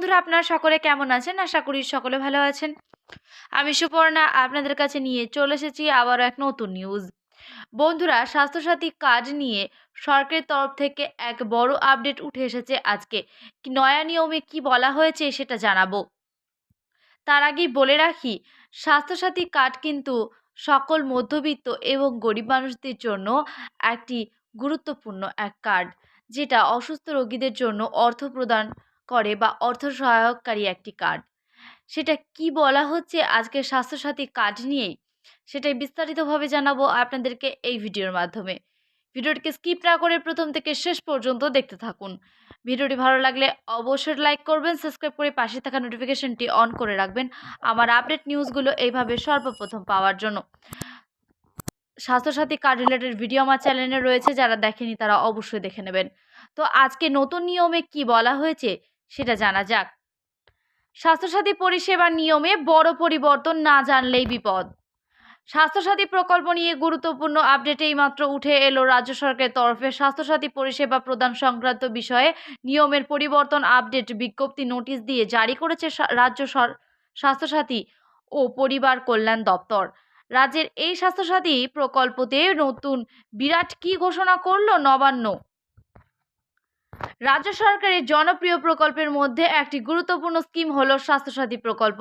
বন্ধুরা, আপনারা সকলে কেমন আছেন? আশা করি সকলে ভালো আছেন। আমি সুপর্ণা আপনাদের কাছে নিয়ে চলে এসেছি আবারও এক নতুন নিউজ বন্ধুরা, স্বাস্থ্যসাথী কার্ড নিয়ে সরকারের তরফ থেকে এক বড় আপডেট উঠে এসেছে আজকে। নয়া নিয়মে কি বলা হয়েছে সেটা জানাব। তার আগেই বলে রাখি, স্বাস্থ্যসাথী কার্ড কিন্তু সকল মধ্যবিত্ত এবং গরিব মানুষদের জন্য একটি গুরুত্বপূর্ণ এক কার্ড, যেটা অসুস্থ রোগীদের জন্য অর্থ প্রদান করে বা অর্থ সহায়ককারী একটি কার্ড সেটা কি বলা হচ্ছে আজকের স্বাস্থ্যসাথী কার্ড নিয়ে, সেটাই বিস্তারিতভাবে জানাব আপনাদেরকে এই ভিডিওর মাধ্যমে। ভিডিওটিকে স্কিপ না করে প্রথম থেকে শেষ পর্যন্ত দেখতে থাকুন। ভিডিওটি ভালো লাগলে অবশ্যই লাইক করবেন সাবস্ক্রাইব করে পাশে থাকা নোটিফিকেশনটি অন করে রাখবেন আমার আপডেট নিউজগুলো এইভাবে সর্বপ্রথম পাওয়ার জন্য। স্বাস্থ্যসাথী কার্ড রিলেটেড ভিডিও আমার চ্যানেলে রয়েছে, যারা দেখেনি তারা অবশ্যই দেখে নেবেন। তো আজকে নতুন নিয়মে কি বলা হয়েছে সেটা জানা যাক। স্বাস্থ্যসাথী পরিষেবার নিয়মে বড় পরিবর্তন না জানলেই বিপদ। স্বাস্থ্যসাথী প্রকল্প নিয়ে গুরুত্বপূর্ণ আপডেট এইমাত্র উঠে এলো রাজ্য সরকারের তরফে স্বাস্থ্যসাথী পরিষেবা প্রদান সংক্রান্ত বিষয়ে নিয়মের পরিবর্তন আপডেট বিজ্ঞপ্তি নোটিশ দিয়ে জারি করেছে রাজ্য স্বাস্থ্যসাথী ও পরিবার কল্যাণ দপ্তর। রাজ্যের এই স্বাস্থ্যসাথী প্রকল্পতে নতুন বিরাট কি ঘোষণা করল নবান্ন? রাজ্য সরকারের জনপ্রিয় প্রকল্পের মধ্যে একটি গুরুত্বপূর্ণ স্কিম হলো স্বাস্থ্যসাথী প্রকল্প।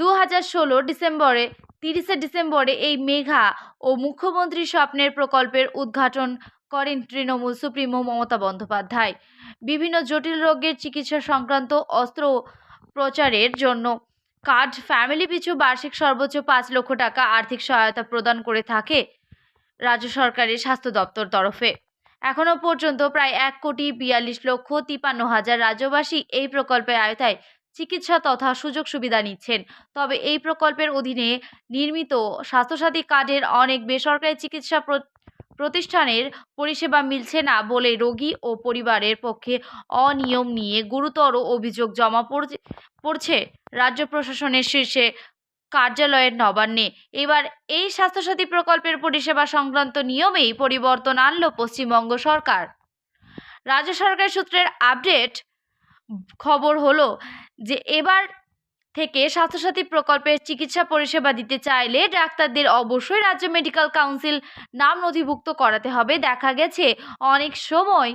দু হাজার ষোলো ডিসেম্বরে, তিরিশে ডিসেম্বরে এই মেঘা ও মুখ্যমন্ত্রী স্বপ্নের প্রকল্পের উদ্ঘাটন করেন তৃণমূল সুপ্রিমো মমতা বন্দ্যোপাধ্যায়। বিভিন্ন জটিল রোগের চিকিৎসা সংক্রান্ত অস্ত্র প্রচারের জন্য কার্ড ফ্যামিলি পিছু বার্ষিক সর্বোচ্চ পাঁচ লক্ষ টাকা আর্থিক সহায়তা প্রদান করে থাকে রাজ্য সরকারের স্বাস্থ্য দপ্তর তরফে। এখনও পর্যন্ত প্রায় এক কোটি বিয়াল্লিশ লক্ষ তিপান্ন হাজার রাজ্যবাসী এই প্রকল্পের আয়তায় চিকিৎসা তথা সুযোগ সুবিধা নিচ্ছেন। তবে এই প্রকল্পের অধীনে নির্মিত স্বাস্থ্যসাথী কার্ডের অনেক বেসরকারি চিকিৎসা প্রতিষ্ঠানের পরিষেবা মিলছে না বলে রোগী ও পরিবারের পক্ষে অনিয়ম নিয়ে গুরুতর অভিযোগ জমা পড়ছে- পড়ছে রাজ্য প্রশাসনের শীর্ষে কার্যালয়ের নবান্নে। এবার এই স্বাস্থ্যসাথী প্রকল্পের পরিষেবা সংক্রান্ত নিয়মেই পরিবর্তন আনল পশ্চিমবঙ্গ সরকার। রাজ্য সরকার সূত্রের আপডেট খবর হলো যে, এবার থেকে স্বাস্থ্যসাথী প্রকল্পের চিকিৎসা পরিষেবা দিতে চাইলে ডাক্তারদের অবশ্যই রাজ্য মেডিকেল কাউন্সিল নাম নথিভুক্ত করাতে হবে। দেখা গেছে অনেক সময়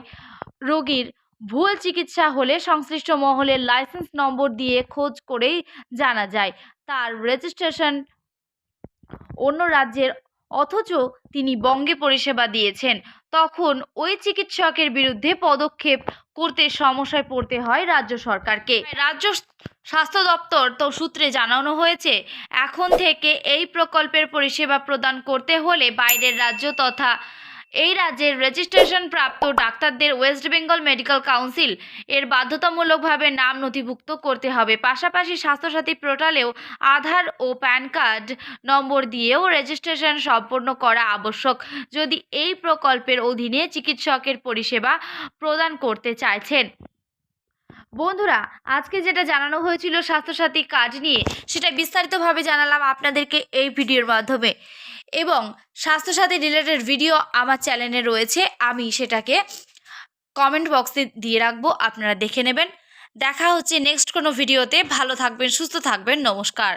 রোগীর ভুল চিকিৎসা হলে সংশ্লিষ্ট মহলের লাইসেন্স নম্বর দিয়ে খোঁজ করেই জানা যায়। তার রেজিস্ট্রেশন অন্য রাজ্যের, অথচ তিনি বঙ্গে পরিষেবা দিয়েছেন। তখন ওই চিকিৎসকের বিরুদ্ধে পদক্ষেপ করতে সমস্যায় পড়তে হয় রাজ্য সরকারকে। রাজ্য স্বাস্থ্য দপ্তর তো সূত্রে জানানো হয়েছে, এখন থেকে এই প্রকল্পের পরিষেবা প্রদান করতে হলে বাইরের রাজ্য তথা এই রাজ্যের রেজিস্ট্রেশন প্রাপ্ত ডাক্তারদের ওয়েস্ট বেঙ্গল মেডিকেল কাউন্সিল এর বাধ্যতামূলকভাবে নাম নথিভুক্ত করতে হবে। পাশাপাশি স্বাস্থ্যসাথী পোর্টালেও আধার ও প্যান কার্ড নম্বর দিয়েও রেজিস্ট্রেশন সম্পন্ন করা আবশ্যক। যদি এই প্রকল্পের অধীনে চিকিৎসকের পরিষেবা প্রদান করতে চাইছেন। বন্ধুরা, আজকে যেটা জানানো হয়েছিল স্বাস্থ্যসাথী কার্ড নিয়ে, সেটা বিস্তারিতভাবে জানালাম আপনাদেরকে এই ভিডিওর মাধ্যমে। এবং স্বাস্থ্যসাথী রিলেটেড ভিডিও আমার চ্যানেলে রয়েছে, আমি সেটাকে কমেন্ট বক্সে দিয়ে রাখব, আপনারা দেখে নেবেন। দেখা হচ্ছে নেক্সট কোনো ভিডিওতে ভালো থাকবেন, সুস্থ থাকবেন। নমস্কার।